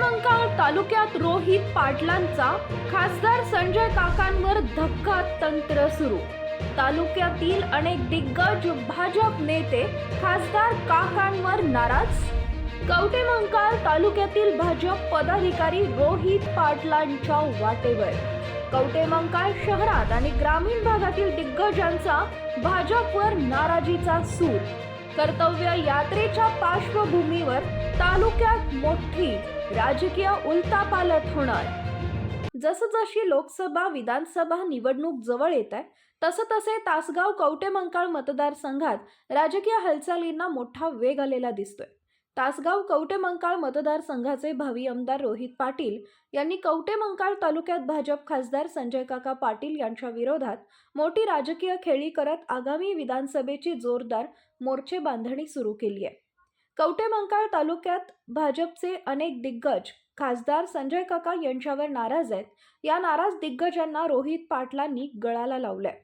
कवटेमंकाळ तालुक्यात रोहित पाटलांचा खासदार संजय काकांवर धक्का तंत्र सुरू. तालुक्यातील अनेक दिग्गज भाजप नेते खासदार काकांवर नाराज. कवटेमंकाळ तालुक्यातील भाजप पदाधिकारी रोहित पाटलांच्या वाटेवर. कवटेमंकाळ शहरात आणि ग्रामीण भागातील दिग्गजांचा भाजपवर नाराजीचा सूर. कर्तव्य यात्रेच्या पार्श्वभूमीवर तालुक्यात मोठी राजकीय उलतापालट होणार. जसजशी लोकसभा विधानसभा निवडणूक जवळ येत आहे तसं तसे तासगाव कवटेमंकाळ मतदारसंघात राजकीय हालचालींना मोठा वेग आलेला दिसतोय. तासगाव कवटेमंकाळ मतदारसंघाचे भावी आमदार रोहित पाटील यांनी कवटेमंकाळ तालुक्यात भाजप खासदार संजय काका पाटील यांच्या विरोधात मोठी राजकीय खेळी करत आगामी विधानसभेची जोरदार मोर्चे बांधणी सुरू केली आहे. कवटेमंकाळ तालुक्यात भाजपचे अनेक दिग्गज खासदार संजय काका यांच्यावर नाराज आहेत. या नाराज दिग्गजांना रोहित पाटलांनी गळाला लावलाय.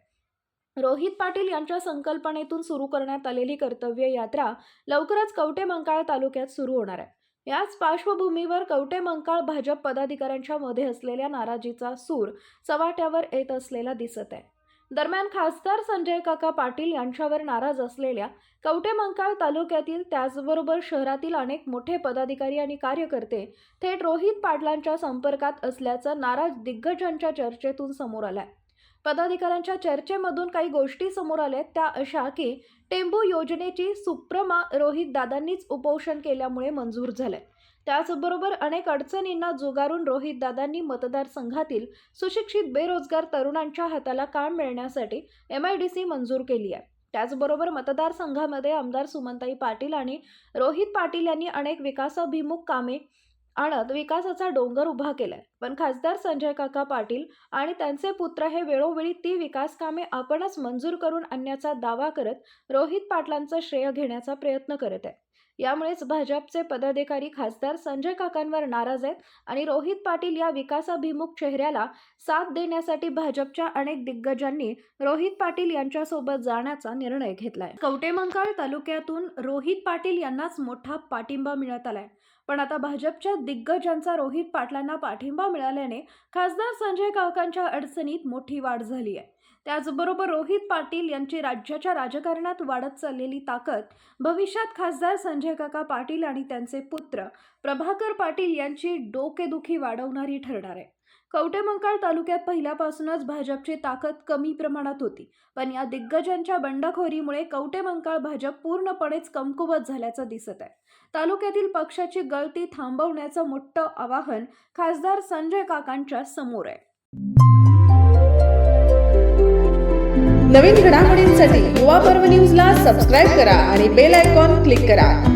रोहित पाटील यांच्या संकल्पनेतून सुरू करण्यात आलेली कर्तव्य यात्रा लवकरच कवटेमंकाळ तालुक्यात सुरू होणार आहे. याच पार्श्वभूमीवर कवटेमंकाळ भाजप पदाधिकाऱ्यांच्या मध्ये असलेल्या नाराजीचा सूर चव्हाट्यावर येत असलेला दिसत आहे. दरम्यान खासदार संजय काका पाटील यांच्यावर नाराज असलेल्या कवटेमंकाळ तालुक्यातील त्याचबरोबर शहरातील अनेक मोठे पदाधिकारी आणि कार्यकर्ते थेट रोहित पाटलांच्या संपर्कात असल्याचं नाराज दिग्गजांच्या चर्चेतून समोर आलंय. पदाधिकाऱ्यांच्या चर्चेमधून काही गोष्टी समोर आल्या त्या अशा की टेंबू योजनेची सुप्रमा रोहित दादांनीच उपोषण केल्यामुळे मंजूर झालंय. त्याचबरोबर अनेक अडचणींना जुगारून रोहित दादांनी मतदारसंघातील सुशिक्षित बेरोजगार तरुणांच्या हाताला काम मिळण्यासाठी एम आय डी सी मंजूर केली आहे. त्याचबरोबर मतदारसंघामध्ये आमदार सुमनताई पाटील आणि रोहित पाटील यांनी अनेक विकासाभिमुख कामे आणत विकासाचा डोंगर उभा केलाय. पण खासदार संजय काका पाटील आणि त्यांचे पुत्र हे वेळोवेळी ती विकास कामे आपणच मंजूर करून आणण्याचा दावा करत रोहित पाटलांचं श्रेय घेण्याचा प्रयत्न करत आहे यामुळेच भाजपचे पदाधिकारी खासदार संजय काकांवर नाराज आहेत आणि रोहित पाटील या विकासाभिमुख चेहऱ्याला साथ देण्यासाठी भाजपच्या अनेक दिग्गजांनी रोहित पाटील यांच्यासोबत जाण्याचा निर्णय घेतलाय. कवटेमंकाळ तालुक्यातून रोहित पाटील यांनाच मोठा पाठिंबा मिळत आलाय. पण आता भाजपच्या दिग्गजांचा रोहित पाटलांना पाठिंबा मिळाल्याने खासदार संजय काकांच्या अडचणीत मोठी वाढ झाली आहे. त्याचबरोबर रोहित पाटील यांची राज्याच्या राजकारणात वाढत चाललेली ताकद भविष्यात खासदार संजय काका पाटील आणि त्यांचे पुत्र प्रभाकर पाटील यांची डोकेदुखी वाढवणारी ठरणार आहे. कवटेमंकाळ तालुक्यात पहिल्यापासूनच भाजपची ताकद कमी प्रमाणात होती. पण या दिग्गजांच्या बंडखोरीमुळे कवटेमंकाळ भाजप पूर्णपणेच कमकुवत झाल्याचं दिसत आहे. तालुक्यातील पक्षाची गळती थांबवण्याचं मोठं आवाहन खासदार संजय काकांच्या समोर आहे. नवीन घडामोडींसाठी युवा पर्व न्यूजला सबस्क्राईब करा आणि बेल आयकॉन क्लिक करा.